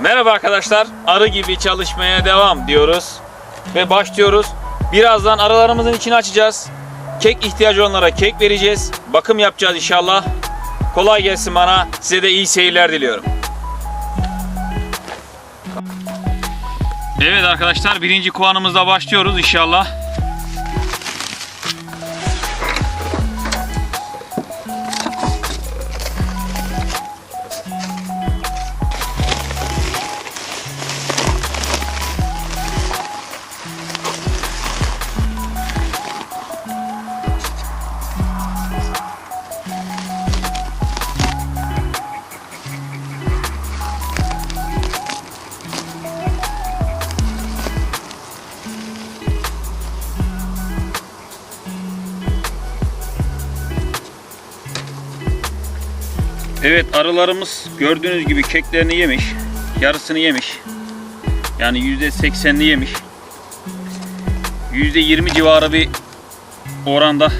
Merhaba arkadaşlar. Arı gibi çalışmaya devam diyoruz. Ve başlıyoruz. Birazdan arılarımızın içini açacağız. Kek ihtiyacı olanlara kek vereceğiz. Bakım yapacağız inşallah. Kolay gelsin bana. Size de iyi seyirler diliyorum. Evet arkadaşlar birinci kovanımızla başlıyoruz inşallah. Evet arılarımız gördüğünüz gibi keklerini yemiş. Yarısını yemiş. Yani %80'ini yemiş. %20 civarı bir oranda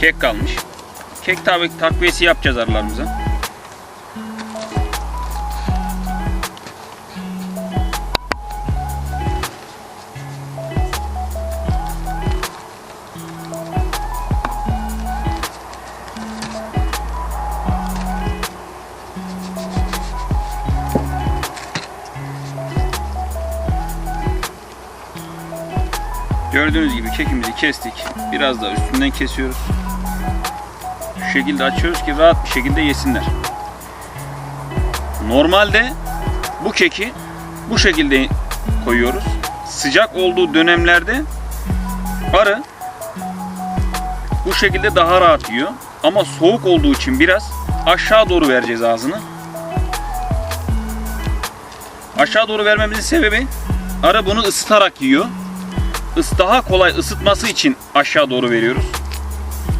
kek kalmış. Kek tabi takviyesi yapacağız arılarımıza. Gördüğünüz gibi kekimizi kestik. Biraz da üstünden kesiyoruz. Şu şekilde açıyoruz ki rahat bir şekilde yesinler. Normalde bu keki bu şekilde koyuyoruz. Sıcak olduğu dönemlerde arı bu şekilde daha rahat yiyor. Ama soğuk olduğu için biraz aşağı doğru vereceğiz ağzını. Aşağı doğru vermemizin sebebi arı bunu ısıtarak yiyor daha kolay ısıtması için aşağı doğru veriyoruz.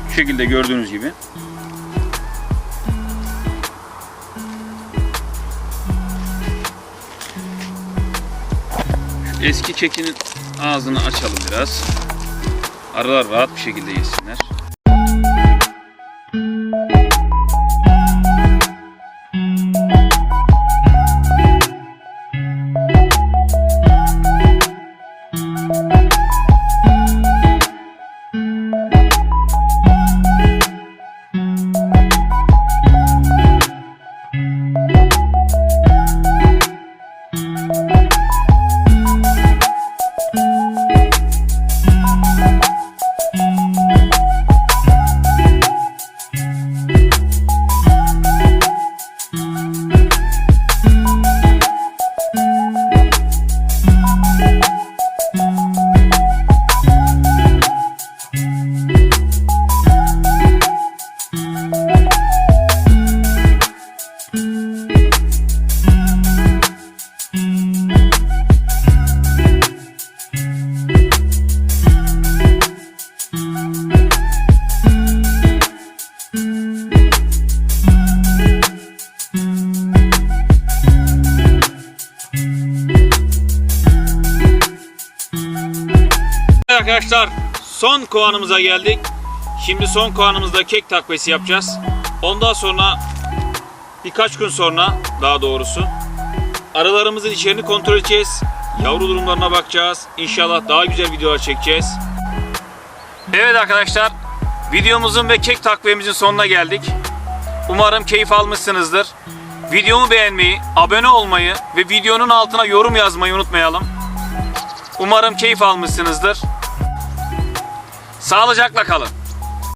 Şu şekilde gördüğünüz gibi. Eski kekinin ağzını açalım biraz. Arılar rahat bir şekilde yesinler. Arkadaşlar son kovanımıza geldik. Şimdi son kovanımızda kek takviyesi yapacağız. Ondan sonra birkaç gün sonra daha doğrusu arılarımızın içerini kontrol edeceğiz. Yavru durumlarına bakacağız. İnşallah daha güzel videolar çekeceğiz. Evet arkadaşlar videomuzun ve kek takviyemizin sonuna geldik. Umarım keyif almışsınızdır. Videomu beğenmeyi, abone olmayı ve videonun altına yorum yazmayı unutmayalım. Umarım keyif almışsınızdır. Sağlıcakla kalın.